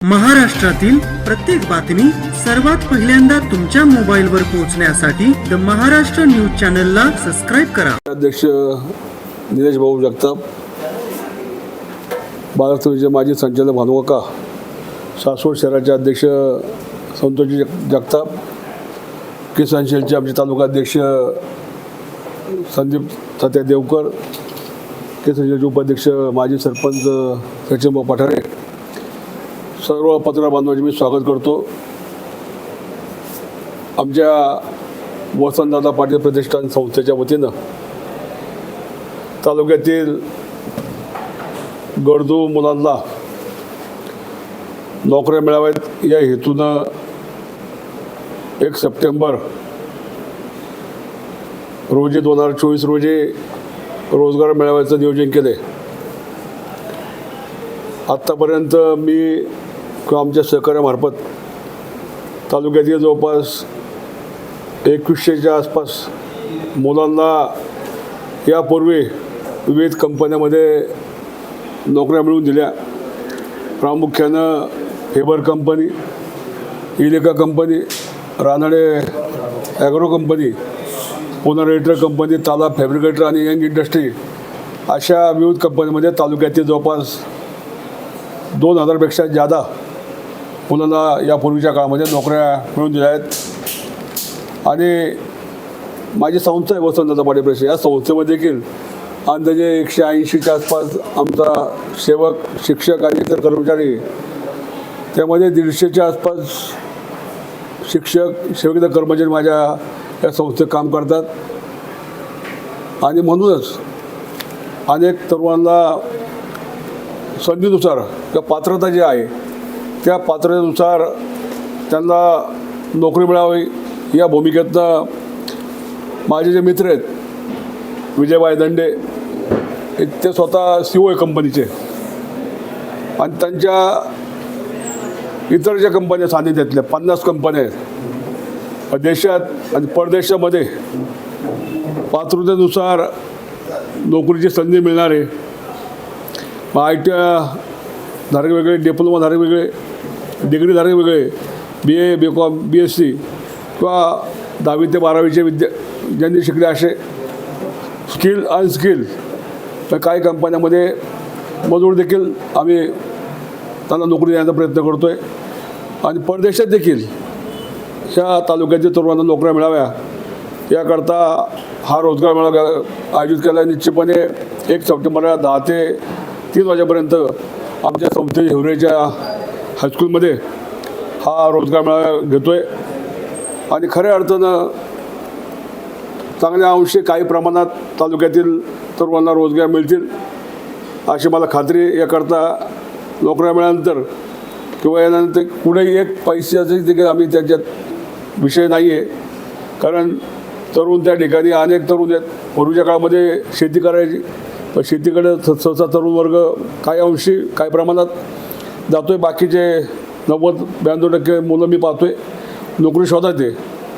महाराष्ट्रातील प्रत्येक बातमी सर्वात पहिल्यांदा तुमच्या मोबाईलवर पोहोचण्यासाठी द महाराष्ट्र न्यूज चॅनलला सबस्क्राईब करा. अध्यक्ष निलेश भाऊ जगताप बाळासमीचे माजी संचालक भानुका सासवड शहराचे अध्यक्ष संतोषजी जग जगताप किसान सेलचे आमचे तालुका अध्यक्ष संदीप सत्या देवकर किसान सेलचे उपाध्यक्ष माजी सरपंच सचिनभाऊ पठारे सर्व पत्रकार बांधवांचे मी स्वागत करतो. आमच्या वसंतदादा पाटील प्रतिष्ठान संस्थेच्या वतीनं तालुक्यातील गरजू मुलांना नोकऱ्या मिळाव्यात. या हेतूनं एक सप्टेंबर रोजी दोन हजार चोवीस रोजी रोजगार मेळाव्याचं नियोजन केलं आहे आत्तापर्यंत मी किंवा आमच्या सहकार्यामार्फत तालुक्यातील जवळपास एकवीसशेच्या आसपास मुलांना यापूर्वी विविध कंपन्यामध्ये नोकऱ्या मिळवून दिल्या. प्रामुख्यानं हेबर कंपनी इलेका कंपनी रानडे ॲग्रो कंपनी पुनरेटर कंपनी ताला फॅब्रिकेटर आणि यंग इंडस्ट्री अशा विविध कंपन्यांमध्ये तालुक्यातील जवळपास दोन हजारपेक्षा जादा मुलांना यापूर्वीच्या काळामध्ये नोकऱ्या मिळून दिल्या आहेत. आणि माझी संस्था आहे वसंतदादा पाटील प्रेस या संस्थेमध्ये देखील अंदाजे एकशे ऐंशीच्या आसपास आमचा सेवक शिक्षक आणि इतर कर्मचारी त्यामध्ये दीडशेच्या आसपास शिक्षक सेवक इतर कर्मचारी माझ्या या संस्थेत काम करतात. आणि म्हणूनच अनेक तरुणांना संधीनुसार किंवा पात्रता जी आहे त्या पात्रतेनुसार त्यांना नोकरी मिळावी या भूमिकेतनं माझे जे मित्र आहेत विजयबाई दंडे ते स्वतः सी ओ आहे कंपनीचे. आणि त्यांच्या इतर ज्या कंपन्या सानिध्यातल्या पन्नास कंपन्या आहेत. देशात आणि परदेशामध्ये पात्रतेनुसार नोकरीची संधी मिळणारे मग आय टी धारक वेगळे डिप्लोमा धारक वेगळे डिग्री धारक वेगळे. B A B Com B S C किंवा दहावी ते बारावीचे विद्या ज्यांनी शिकले असे स्किल अनस्किल तर काही कंपन्यामध्ये मजूर देखील आम्ही त्यांना नोकरी देण्याचा प्रयत्न करतो आहे आणि परदेशात देखील ह्या तालुक्यातील तरुणांना नोकऱ्या मिळाव्या. याकरता हा रोजगार मेळावा आयोजित केला. निश्चितपणे एक सप्टेंबरला दहा ते तीस वाजेपर्यंत आमच्या संस्थे हिवरेच्या हायस्कूलमध्ये हा रोजगार मेळावा घेतो आहे आणि खऱ्या अर्थानं चांगल्या अंशी काही प्रमाणात तालुक्यातील तरुणांना रोजगार मिळतील अशी मला खात्री याकरता नोकऱ्या मिळाल्यानंतर किंवा यानंतर कुठेही एक पैशाचं देखील आम्ही त्याच्यात विषय नाही आहे कारण तरुण त्या ठिकाणी अनेक तरुण आहेत. पूर्वीच्या काळामध्ये शेती करायची पण शेतीकडे स- सहसा तरुण वर्ग काही अंशी काही प्रमाणात जातो आहे बाकीचे नव्वद ब्याण्णव टक्के मुलं मी पाहतो आहे नोकरी शोधायचे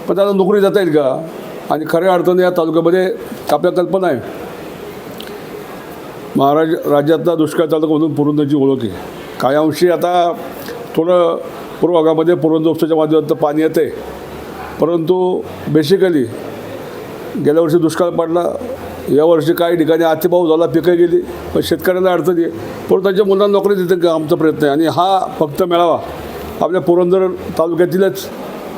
पण त्यांना नोकरी जाता येईल का? आणि खऱ्या अर्थाने या तालुक्यामध्ये आपल्या कल्पना आहे. महाराज राज्यातला दुष्काळ तालुका म्हणून पुरंदरची ओळख आहे. काही अंशी आता थोडं पूर्व भागामध्ये पुरंदर माध्यमातून पाणी येते परंतु बेसिकली गेल्या वर्षी दुष्काळ पडला यावर्षी काही ठिकाणी अतिभाव झाला पिकं गेली पण शेतकऱ्यांना अडचण आहे. पण त्यांच्या मुलांना नोकरी देते का? आमचा प्रयत्न आहे. आणि हा फक्त मेळावा आपल्या पुरंदर तालुक्यातीलच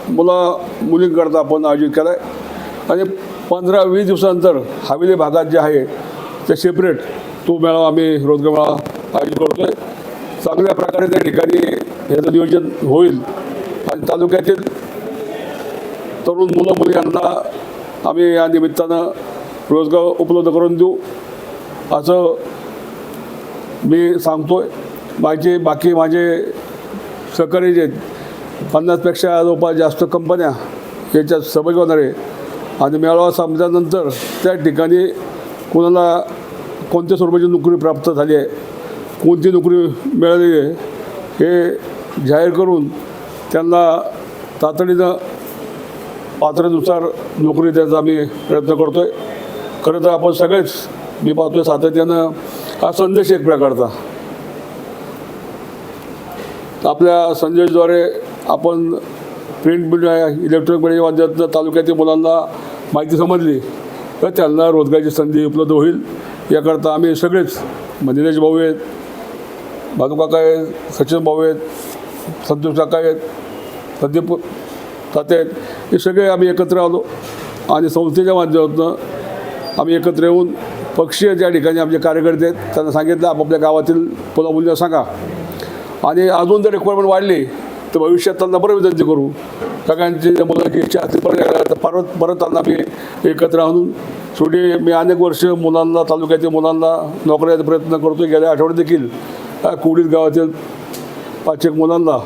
मुलं मुलींकरता आपण आयोजित केला आहे आणि पंधरा वीस दिवसानंतर हवेली भागात जे आहे ते सेपरेट तो मेळावा आम्ही रोजगार मेळावा आयोजित करतो आहे चांगल्या प्रकारे त्या ठिकाणी ह्याचं नियोजन होईल. आणि तालुक्यातील तरुण मुलं मुली यांना आम्ही या निमित्तानं रोजगार उपलब्ध करून देऊ असं मी सांगतो आहे माझे बाकी माझे सहकारी जे पन्नासपेक्षा जवळपास जास्त कंपन्या याच्यात सहभागी होणार आहे. आणि मेळावा संपल्यानंतर त्या ठिकाणी कोणाला कोणत्या स्वरूपाची नोकरी प्राप्त झाली आहे कोणती नोकरी मिळाली आहे हे जाहीर करून त्यांना तातडीनं पात्रनुसार नोकरी द्यायचा आम्ही प्रयत्न करतो आहे खरं तर आपण सगळेच मी पाहतोय सातत्यानं हा संदेश एक प्रकारचा आपल्या संदेशद्वारे आपण प्रिंट मीडिया इलेक्ट्रॉनिक मीडिया माध्यमातून तालुक्यातील मुलांना माहिती समजली तर त्यांना रोजगाराची संधी उपलब्ध होईल. याकरता आम्ही सगळेच म्हणजे निलेश भाऊ आहेत भानुकाका आहेत सचिन भाऊ आहेत संतोष काका आहेत संदीप ताते आहेत हे सगळे आम्ही एकत्र आलो. आणि संस्थेच्या माध्यमातून आम्ही एकत्र येऊन पक्षीय ज्या ठिकाणी आमचे कार्यकर्ते आहेत त्यांना सांगितलं आपापल्या गावातील मुलामुलींना सांगा. आणि अजून जर रिक्वायरमेंट वाढली तर भविष्यात त्यांना बरं विनंती करू. सगळ्यांची मुलांची इच्छा असतील परत तर परत परत त्यांना मी एकत्र आणून शेवटी मी अनेक वर्ष मुलांना तालुक्यातील मुलांना नोकऱ्याचा प्रयत्न करतो गेल्या आठवड्यात देखील कुडीत गावातील पाच एक मुलांना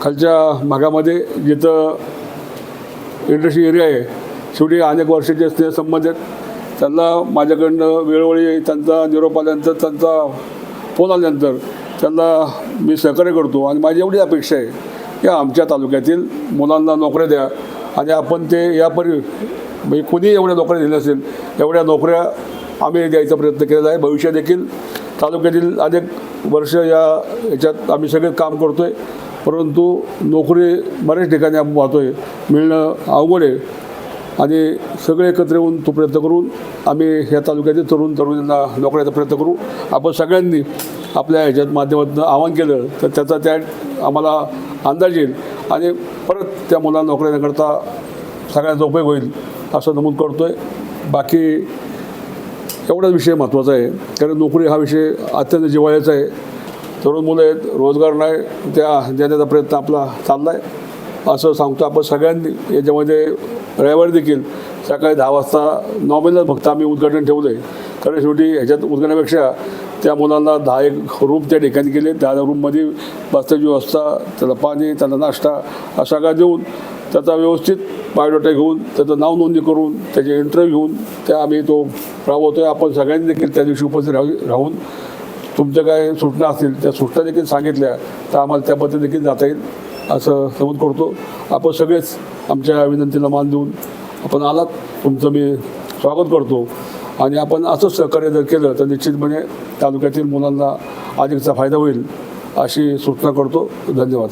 खालच्या भागामध्ये जिथं इंडस्ट्री एरिया आहे शेवटी अनेक वर्षाचे स्नेहसंबंध आहेत. त्यांना माझ्याकडनं वेळोवेळी त्यांचा निरोप आल्यानंतर त्यांचा फोन आल्यानंतर त्यांना मी सहकार्य करतो आणि माझी एवढी अपेक्षा आहे की आमच्या तालुक्यातील मुलांना नोकऱ्या द्या आणि आपण ते यापरी म्हणजे कोणी एवढ्या नोकऱ्या दिल्या असेल एवढ्या नोकऱ्या आम्ही द्यायचा प्रयत्न केलेला आहे. भविष्य देखील तालुक्यातील अनेक वर्ष या याच्यात आम्ही सगळे काम करतो आहे परंतु नोकरी बऱ्याच ठिकाणी आपण पाहतो आहे मिळणं अवघड आहे. आणि सगळे एकत्र येऊन तो प्रयत्न करून आम्ही ह्या तालुक्यातील तरुण तरुणींना नोकऱ्याचा प्रयत्न करू. आपण सगळ्यांनी आपल्या ह्याच्यात माध्यमातून आवाहन केलं तर त्याचा त्या आम्हाला अंदाज येईल आणि परत त्या मुलांना नोकऱ्या देण्याकरता सगळ्यांचा उपयोग होईल असं नमूद करतो आहे बाकी एवढाच विषय महत्त्वाचा आहे. कारण नोकरी हा विषय अत्यंत जिवाळ्याचा आहे. तरुण मुलं आहेत रोजगार नाही त्या देण्याचा प्रयत्न आपला चालला आहे असं सांगतो. आपण सगळ्यांनी याच्यामध्ये रविवारी देखील सकाळी दहा वाजता नॉमिनल फक्त आम्ही उद्घाटन ठेवलं आहे कारण शेवटी ह्याच्यात उद्घाटनापेक्षा त्या मुलांना दहा एक रूम त्या ठिकाणी गेले दहा रूममध्ये बसण्याची व्यवस्था त्याला पाणी त्याला नाश्ता असा सगळा देऊन त्याचा व्यवस्थित बायोडाटा घेऊन त्याचं नाव नोंदणी करून त्याचे इंटरव्ह्यू घेऊन त्या आम्ही तो राबवतो आहे आपण सगळ्यांनी देखील त्या दिवशी उपस्थित राहू राहून तुमच्या काय सूचना असतील त्या सूचना देखील सांगितल्या. तर आम्हाला त्या पद्धतीने देखील जाता येईल. असं नमूद करतो. आपण सगळेच आमच्या विनंतीला मान देऊन आपण आलात. तुमचं मी स्वागत करतो. आणि आपण असंच सहकार्य जर केलं तर निश्चितपणे तालुक्यातील मुलांना अधिकचा फायदा होईल अशी सूचना करतो. धन्यवाद.